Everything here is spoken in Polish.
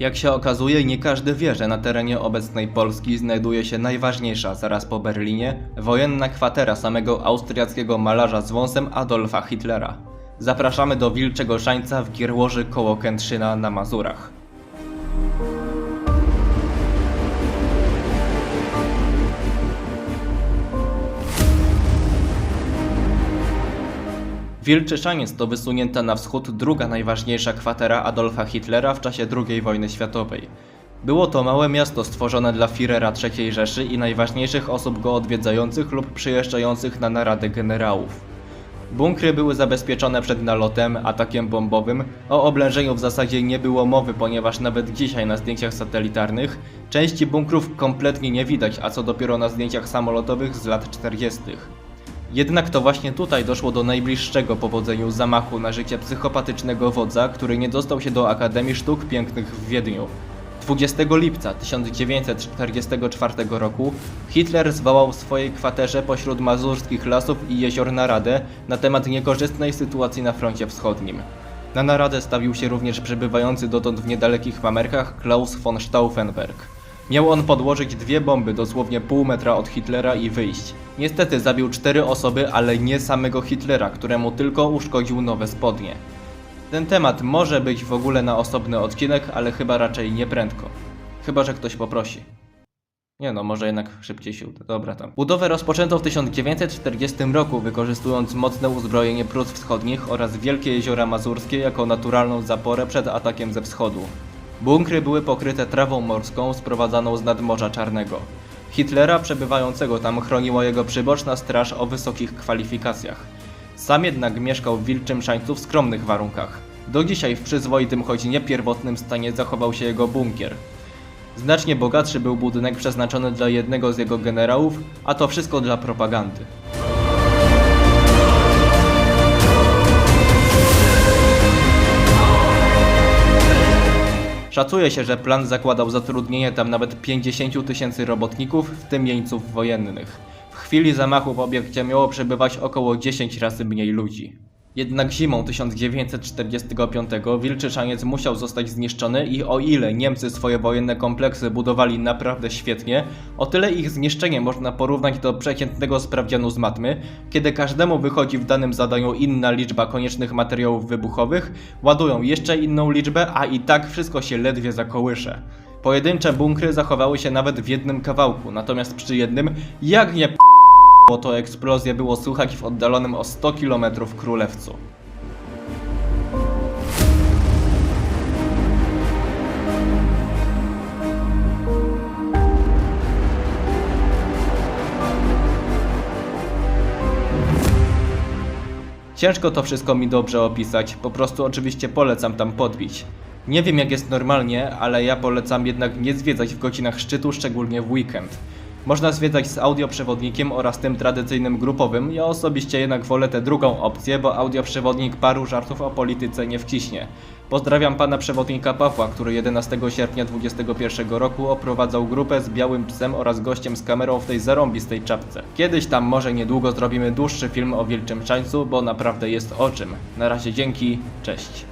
Jak się okazuje, nie każdy wie, że na terenie obecnej Polski znajduje się najważniejsza, zaraz po Berlinie, wojenna kwatera samego austriackiego malarza z wąsem Adolfa Hitlera. Zapraszamy do Wilczego Szańca w Gierłoży koło Kętrzyna na Mazurach. Wilczy Szaniec to wysunięta na wschód druga najważniejsza kwatera Adolfa Hitlera w czasie II wojny światowej. Było to małe miasto stworzone dla Führera III Rzeszy i najważniejszych osób go odwiedzających lub przyjeżdżających na narady generałów. Bunkry były zabezpieczone przed nalotem, atakiem bombowym. O oblężeniu w zasadzie nie było mowy, ponieważ nawet dzisiaj na zdjęciach satelitarnych części bunkrów kompletnie nie widać, a co dopiero na zdjęciach samolotowych z lat 40. Jednak to właśnie tutaj doszło do najbliższego powodzeniu zamachu na życie psychopatycznego wodza, który nie dostał się do Akademii Sztuk Pięknych w Wiedniu. 20 lipca 1944 roku Hitler zwołał w swojej kwaterze pośród mazurskich lasów i jezior naradę na temat niekorzystnej sytuacji na froncie wschodnim. Na naradę stawił się również przebywający dotąd w niedalekich Mamerkach Klaus von Stauffenberg. Miał on podłożyć dwie bomby dosłownie pół metra od Hitlera i wyjść. Niestety zabił cztery osoby, ale nie samego Hitlera, któremu tylko uszkodził nowe spodnie. Ten temat może być w ogóle na osobny odcinek, ale chyba raczej nie prędko. Chyba, że ktoś poprosi. Nie no, może jednak szybciej się uda. Dobra tam. Budowę rozpoczęto w 1940 roku, wykorzystując mocne uzbrojenie Prus Wschodnich oraz Wielkie Jeziora Mazurskie jako naturalną zaporę przed atakiem ze wschodu. Bunkry były pokryte trawą morską sprowadzaną z nadmorza Czarnego. Hitlera przebywającego tam chroniła jego przyboczna straż o wysokich kwalifikacjach. Sam jednak mieszkał w Wilczym Szańcu w skromnych warunkach. Do dzisiaj w przyzwoitym, choć nie pierwotnym stanie zachował się jego bunkier. Znacznie bogatszy był budynek przeznaczony dla jednego z jego generałów, a to wszystko dla propagandy. Szacuje się, że plan zakładał zatrudnienie tam nawet 50 tysięcy robotników, w tym jeńców wojennych. W chwili zamachu w obiekcie miało przebywać około 10 razy mniej ludzi. Jednak zimą 1945 Wilczy Szaniec musiał zostać zniszczony i o ile Niemcy swoje wojenne kompleksy budowali naprawdę świetnie, o tyle ich zniszczenie można porównać do przeciętnego sprawdzianu z matmy, kiedy każdemu wychodzi w danym zadaniu inna liczba koniecznych materiałów wybuchowych, ładują jeszcze inną liczbę, a i tak wszystko się ledwie zakołysze. Pojedyncze bunkry zachowały się nawet w jednym kawałku, natomiast przy jednym, jak nie bo to eksplozję było słychać w oddalonym o 100 km Królewcu. Ciężko to wszystko mi dobrze opisać, po prostu oczywiście polecam tam podbić. Nie wiem jak jest normalnie, ale ja polecam jednak nie zwiedzać w godzinach szczytu, szczególnie w weekend. Można zwiedzać z audioprzewodnikiem oraz tym tradycyjnym grupowym. Ja osobiście jednak wolę tę drugą opcję, bo audioprzewodnik paru żartów o polityce nie wciśnie. Pozdrawiam pana przewodnika Pawła, który 11 sierpnia 2021 roku oprowadzał grupę z białym psem oraz gościem z kamerą w tej zarąbistej czapce. Kiedyś tam może niedługo zrobimy dłuższy film o Wilczym Czańcu, bo naprawdę jest o czym. Na razie dzięki, cześć.